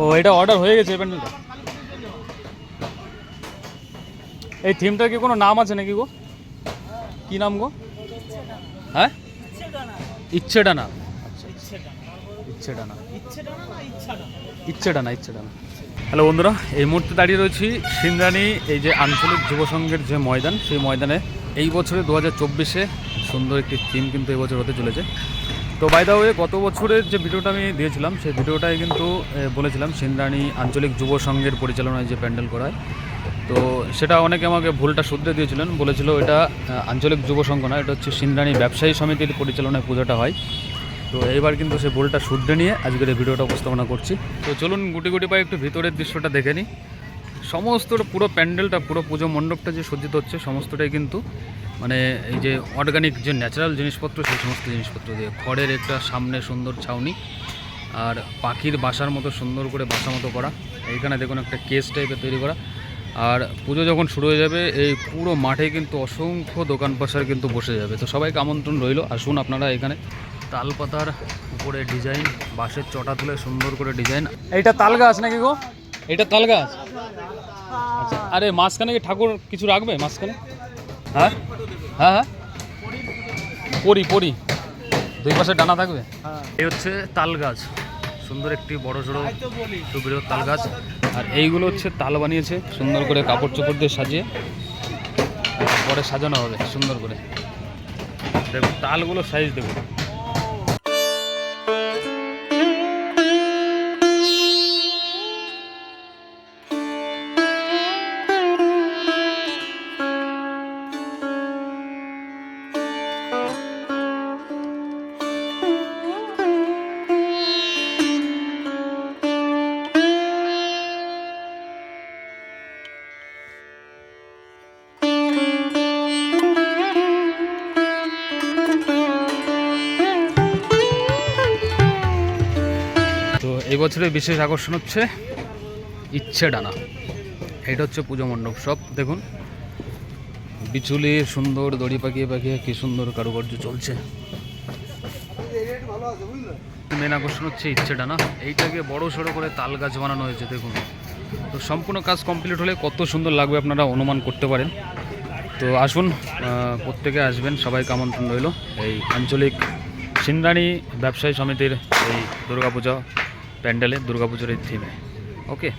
ও, এটা অর্ডার হয়ে গেছে এই প্যান্ডেলটা এই থিমটার কি কোনো নাম আছে নাকি গো? কি নাম গো? হ্যাঁ? ইচ্ছে ডানা ইচ্ছে ডানা ইচ্ছে ডানা ইচ্ছে ডানা হ্যালো বন্ধুরা, এই মুহূর্তে দাঁড়িয়ে রয়েছি সিন্দ্রানি এই যে আঞ্চলিক যুব সংঘের যে ময়দান, সেই ময়দানে এই বছরে দু হাজার চব্বিশে সুন্দর একটি থিম কিন্তু এই বছর হতে চলেছে। তো বাই দা ওয়ে গত বছরের যে ভিডিওটা আমি দিয়েছিলাম, সেই ভিডিওটাই কিন্তু বলেছিলাম সিন্দ্রানি আঞ্চলিক যুব সংঘের পরিচালনায় যে প্যান্ডেল করায়। তো সেটা অনেকে আমাকে ভুলটা শুধরে দিয়েছিলেন। বলেছিল এটা আঞ্চলিক যুব সংঘ না এটা হচ্ছে সিন্দ্রানি ব্যবসায়ী সমিতির পরিচালনায় পুজোটা হয়। তো এইবার কিন্তু সেই ভুলটা শুধরে নিয়ে আজকের এই ভিডিওটা উপস্থাপনা করছি। তো চলুন গুটি গুটি পায়ে একটু ভিতরের দৃশ্যটা দেখে নিই। সমস্তটা পুরো প্যান্ডেলটা পুরো পুজো মণ্ডপটা যে সজ্জিত হচ্ছে সমস্তটাই কিন্তু মানে এই যে অর্গানিক যে ন্যাচারাল জিনিসপত্র সেই সমস্ত জিনিসপত্র দিয়ে। খড়ের একটা সামনে সুন্দর ছাউনি আর পাখির বাসার মতো সুন্দর করে বাসা মতো করা। এইখানে দেখুন একটা কেস টাইপের তৈরি করা। আর পুজো যখন শুরু হয়ে যাবে এই পুরো মাঠে কিন্তু অসংখ্য দোকান পাশার কিন্তু বসে যাবে। তো সবাইকে আমন্ত্রণ রইল। আসুন আপনারা এখানে তাল পাতার উপরে ডিজাইন বাঁশের চটা তুলে সুন্দর করে ডিজাইন এইটা তাল গাছ নাকি গো? এটা তাল গাছ? আরে মাঝখানে কি ঠাকুর কিছু রাখবে? মাঝখানে? হ্যাঁ? হ্যাঁ হ্যাঁ। পরি পরি। দুই পাশে ডানা থাকবে? এই হচ্ছে তাল গাছ। সুন্দর একটি বড় সড়ো সুবৃহৎ তাল গাছ। আর এইগুলো হচ্ছে তাল বানিয়েছে সুন্দর করে কাপড় চোপড় দিয়ে সাজিয়ে। পরে সাজানো হবে সুন্দর করে। দেখুন তালগুলো সাইজ দেখুন। তো এই বছরের বিশেষ আকর্ষণ হচ্ছে ইচ্ছে ডানা। এটা হচ্ছে পুজো মণ্ডপ সব, দেখুন। বিচুলির সুন্দর দড়ি পাকিয়ে পাকিয়ে কি সুন্দর কারুকার্য চলছে। মেন আকর্ষণ হচ্ছে ইচ্ছে ডানা। এইটাকে বড় সড়ো করে তাল গাছ বানানো হয়েছে, দেখুন। তো সম্পূর্ণ কাজ কমপ্লিট হলে কত সুন্দর লাগবে আপনারা অনুমান করতে পারেন। তো আসুন প্রত্যেকে আসবেন, সবাইকে আমন্ত্রণ রইল। এই আঞ্চলিক সিন্দানি ব্যবসায়ী সমিতির এই দুর্গাপূজা প্যান্ডেলে দুর্গাপুজোর এই থিমে ওকে